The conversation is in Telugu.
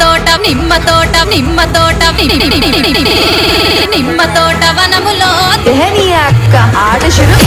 తోట నిమ్మ తోట నిమ్మ తోట నిమ్మ తోట వనములో అక్క ఆట శురు